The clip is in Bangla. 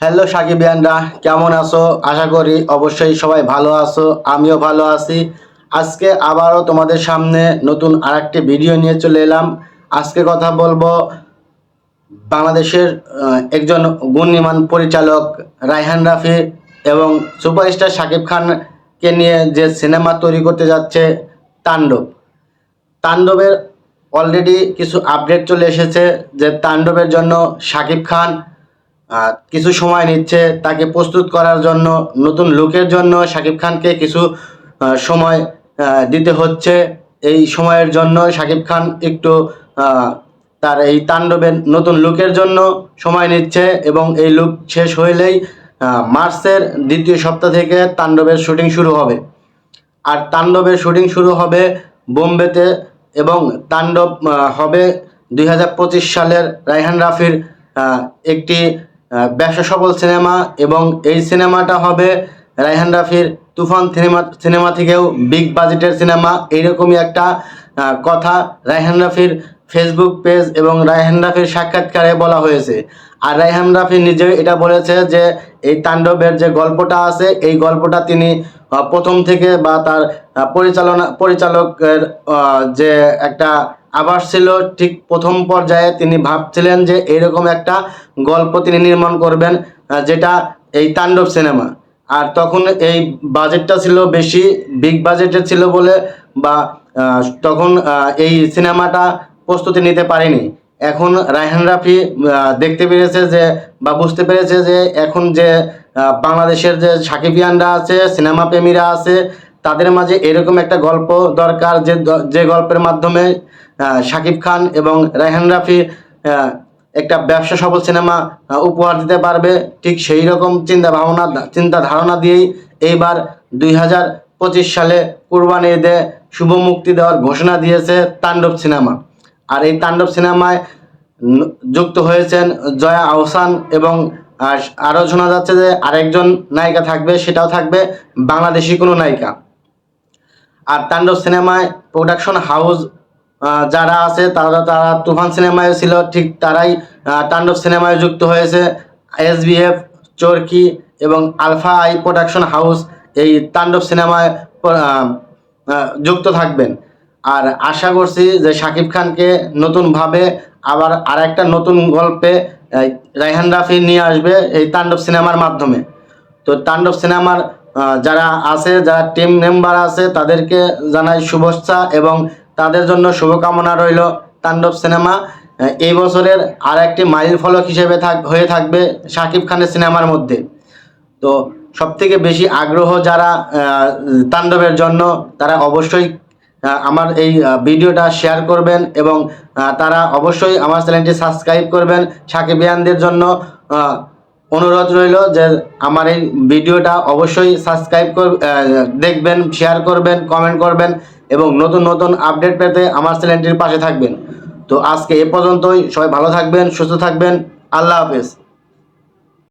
হ্যালো সাকিবিয়ানরা, কেমন আছো? আশা করি অবশ্যই সবাই ভালো আছো, আমিও ভালো আছি। আজকে আবারও তোমাদের সামনে নতুন আরেকটি ভিডিও নিয়ে চলে এলাম। আজকে কথা বলব বাংলাদেশের একজন গুণীমান পরিচালক রায়হান রাফি এবং সুপারস্টার শাকিব খানকে নিয়ে যে সিনেমা তৈরি করতে যাচ্ছে তাণ্ডব। তাণ্ডবের অলরেডি কিছু আপডেট চলে এসেছে যে তাণ্ডবের জন্য শাকিব খান কিছু সময় নিচ্ছে তাকে প্রস্তুত করার জন্য, নতুন লুকের জন্য শাকিব খানকে কিছু সময় দিতে হচ্ছে। এই সময়ের জন্য শাকিব খান একটু তার এই তাণ্ডবের নতুন লুকের জন্য সময় নিচ্ছে এবং এই লুক শেষ হইলেই মার্চের দ্বিতীয় সপ্তাহ থেকে তাণ্ডবের শুটিং শুরু হবে। আর তাণ্ডবের শুটিং শুরু হবে বোম্বেতে এবং তাণ্ডব হবে দুই হাজার পঁচিশ সালের রায়হান রাফির একটি ব্যবসা সফল সিনেমা এবং এই সিনেমাটা হবে রায়হান রাফির তুফান সিনেমা সিনেমা থেকেও বিগ বাজেটের সিনেমা। এইরকমই একটা কথা রায়হান রাফির ফেসবুক পেজ এবং রায়হান রাফির সাক্ষাৎকারে বলা হয়েছে। আর রায়হান রাফি নিজেও এটা বলেছে যে, এই তাণ্ডবের যে গল্পটা আছে, এই গল্পটা তিনি প্রথম থেকে বা তার পরিচালনা, পরিচালকের যে একটা আভাস ছিল ঠিক প্রথম পর্যায়ে তিনি ভাবছিলেন যে এরকম একটা গল্প তিনি নির্মাণ করবেন যেটা এই তাণ্ডব সিনেমা। আর তখন এই বাজেটটা ছিল বেশি, বিগ বাজেটের ছিল বলে বা তখন এই সিনেমাটা প্রস্তুতি নিতে পারেনি। এখন রায়হান রাফি দেখতে পেরেছে যে বা বুঝতে পেরেছে যে এখন যে বাংলাদেশের যে সাকিবিয়ানরা আছে, সিনেমা প্রেমীরা আছে, তাদের মাঝে এরকম একটা গল্প দরকার যে যে গল্পের মাধ্যমে শাকিব খান এবং রায়হান রাফি একটা ব্যবসা সফল সিনেমা উপহার দিতে পারবে ঠিক সেই রকম চিন্তা ভাবনা, চিন্তা ধারণা দিয়েই এইবার দুই হাজার পঁচিশ সালে কুরবানি ঈদে শুভ মুক্তি দেওয়ার ঘোষণা দিয়েছে তাণ্ডব সিনেমা। আর এই তাণ্ডব সিনেমায় যুক্ত হয়েছেন জয়া আহসান এবং আরও শোনা যাচ্ছে যে আরেকজন নায়িকা থাকবে, সেটাও থাকবে বাংলাদেশি কোনো নায়িকা। আর তাণ্ডব সিনেমায় প্রোডাকশন হাউস যারা আছে তারা তারা তুফান সিনেমায় ছিল ঠিক তারাই তাণ্ডব সিনেমায় যুক্ত হয়েছে। এস এসবিএফ চরকি এবং আলফা আই প্রোডাকশন হাউস এই তাণ্ডব সিনেমায় যুক্ত থাকবেন। আর আশা করছি যে শাকিব খানকে নতুনভাবে আবার আর একটা নতুন গল্পে আহ, রায়হান রাফি নিয়ে আসবে এই তাণ্ডব সিনেমার মাধ্যমে। তো তাণ্ডব সিনেমার যারা আছে যারা টিম মেম্বার আছে তাদেরকে জানাই শুভেচ্ছা এবং তাদের জন্য শুভকামনা রইল তাণ্ডব সিনেমা। এই বছরের আর একটি মাইল ফলক হিসেবে থাক, হয়ে থাকবে শাকিব খানের সিনেমার মধ্যে। তো সব থেকে বেশি আগ্রহ যারা তাণ্ডবের জন্য, তারা অবশ্যই আমার এই ভিডিওটা শেয়ার করবেন এবং তারা অবশ্যই আমার চ্যানেলটি সাবস্ক্রাইব করবেন সাকিবিয়ানদের জন্য। অনুরোধ রইল যে আমার এই ভিডিওটা অবশ্যই সাবস্ক্রাইব কর দেখবেন শেয়ার করবেন কমেন্ট করবেন এবং নতুন নতুন আপডেট পেতে আমার চ্যানেলটির পাশে থাকবেন। তো আজকে এ পর্যন্তই। সবাই ভালো থাকবেন, সুস্থ থাকবেন। আল্লাহ হাফেজ।